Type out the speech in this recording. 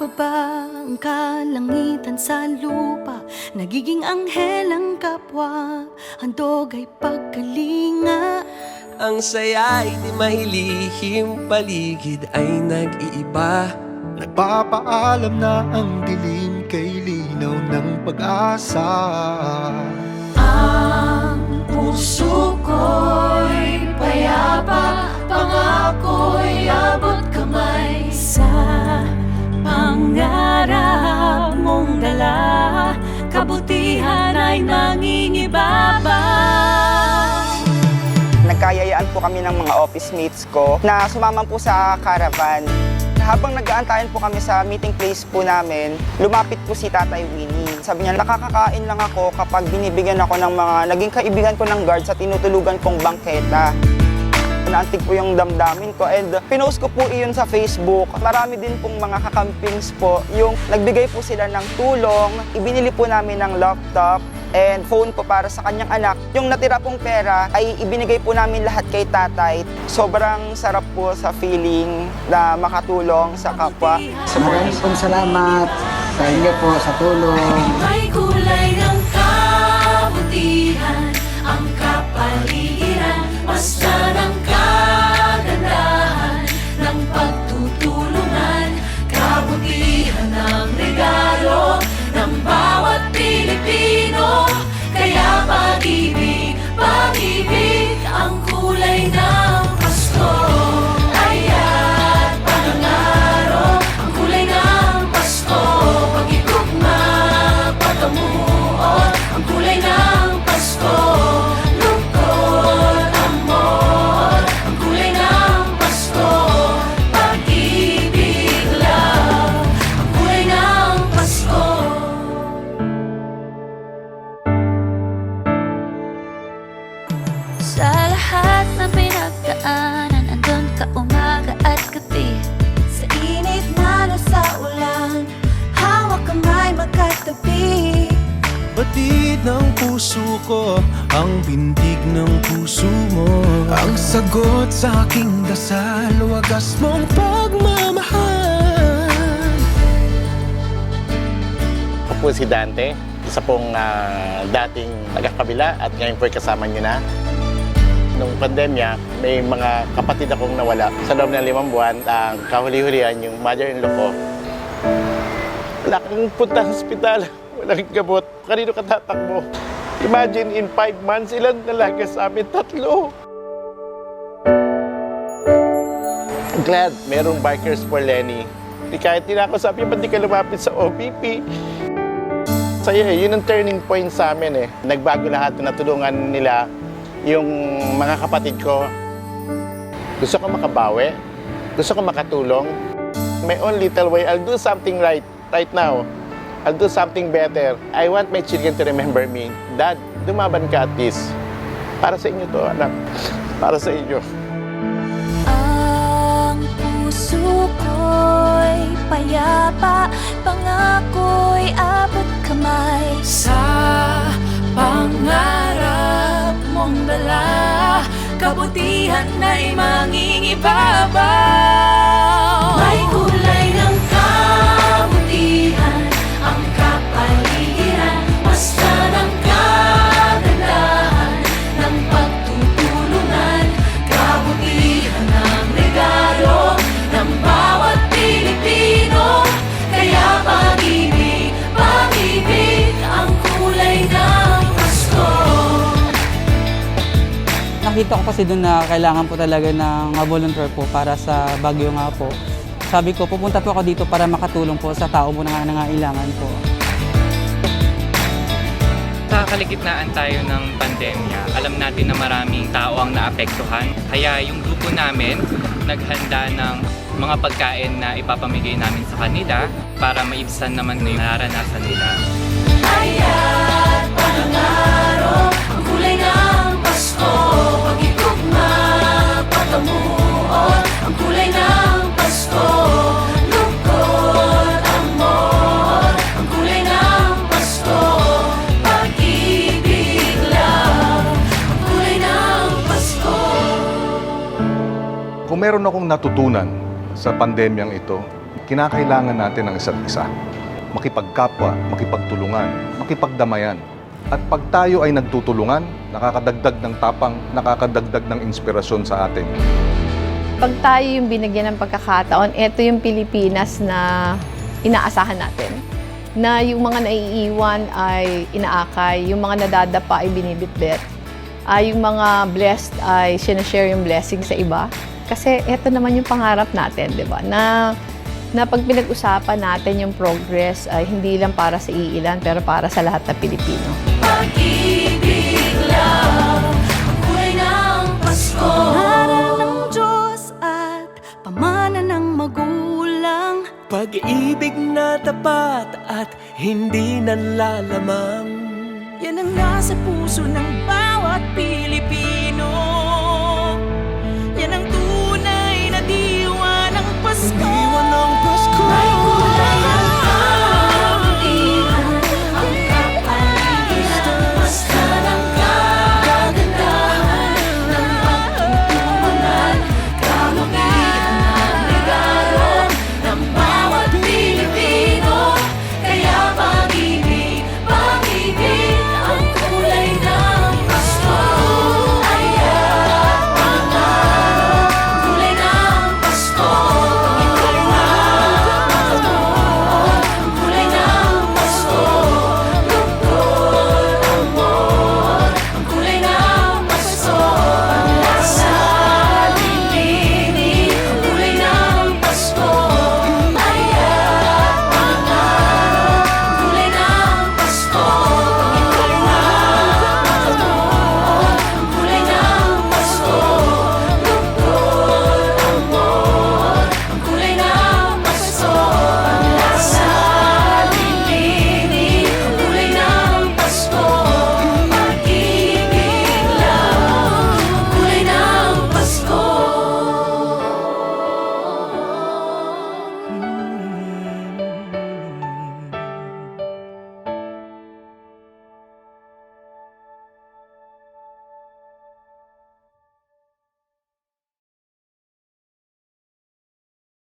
pa ba ang kalangitan sa lupa? Nagiging anghel ang kapwa Handog ay pagkalinga. Ang saya ay di mahilihim Paligid ay nag-iiba. Nagpapaalam na ang dilim kay linaw ng pag-asa. Ang puso ko'y payapa Pangako'y abot kamay. Sa pangarap mong dala Kabutihan ay nangingibabaw Nagkayayaan po kami ng mga office mates ko na sumaman po sa caravan. Habang nag-aantayan po kami sa meeting place po namin, lumapit po si Tatay Winnie. Sabi niya, nakakakain lang ako kapag binibigyan ako ng mga naging kaibigan ko ng guard sa tinutulugan kong bangketa. Naantig po yung damdamin ko and pinost ko po iyon sa Facebook. Marami din pong mga kakampings po yung nagbigay po sila ng tulong. Ibinili po namin ng laptop and phone po para sa kanyang anak. Yung natira pong pera ay ibinigay po namin lahat kay tatay. Sobrang sarap po sa feeling na makatulong sa kapwa. Maraming pong salamat sa inyo po sa tulong. May kulay ng kabutihan Ang kapaligiran Basta puso ko Ang bintig ng puso mo Ang sagot sa aking dasal Wagas mong pagmamahal Ako si Dante, isa pong ah, dating nagkakabila at ngayon po ay kasama niyo na. Nung pandemya, may mga kapatid akong nawala. Sa loob ng limang buwan, ang kahuli-hulihan yung mother-in-law ko. Wala punta sa ospital, walang gamot. Kanino ka tatakbo? Imagine, in five months, ilan nalaga sa amin? Tatlo. Glad, merong Bikers for Lenny. Di kahit di na ako sabi, ba't di ka lumapit sa OPP? Saya eh, yun ang turning point sa amin eh. Nagbago lahat na natulungan nila yung mga kapatid ko. Gusto ko makabawi. Gusto ko makatulong. My own little way, I'll do something right, right now. I'll do something better. I want my children to remember me. Dad, dumaban ka at least. Para sa inyo to, anak. Para sa inyo. Ang puso ko'y payapa Pangako'y abot kamay Sa pangarap mong dala Kabutihan ay mangingibabaw Nakita ko kasi doon na kailangan po talaga ng mga volunteer po para sa Bagyo nga po. Sabi ko, pupunta po ako dito para makatulong po sa tao po na nangangailangan po. Sa kaligitnaan tayo ng pandemya, alam natin na maraming tao ang naapektuhan. Kaya yung grupo namin naghanda ng mga pagkain na ipapamigay namin sa kanila para maibsan naman yung naranasan nila. Aya't panangarap Kung meron akong natutunan sa pandemyang ito, kinakailangan natin ang isa't isa. Makipagkapwa, makipagtulungan, makipagdamayan. At pag tayo ay nagtutulungan, nakakadagdag ng tapang, nakakadagdag ng inspirasyon sa atin. Pag tayo yung binigyan ng pagkakataon, ito yung Pilipinas na inaasahan natin. Na yung mga naiiwan ay inaakay, yung mga nadadapa ay binibitbit, ay yung mga blessed ay sinashare yung blessing sa iba. Kasi ito naman yung pangarap natin, di ba? Na, na pag pinag-usapan natin yung progress ay hindi lang para sa iilan, pero para sa lahat ng Pilipino. Pag-ibig lang Kulay ng Pasko Aral ng Diyos at Pamana ng magulang Pag-ibig na tapat at hindi nanlalamang Yan ang nasa puso ng bawat Pilipino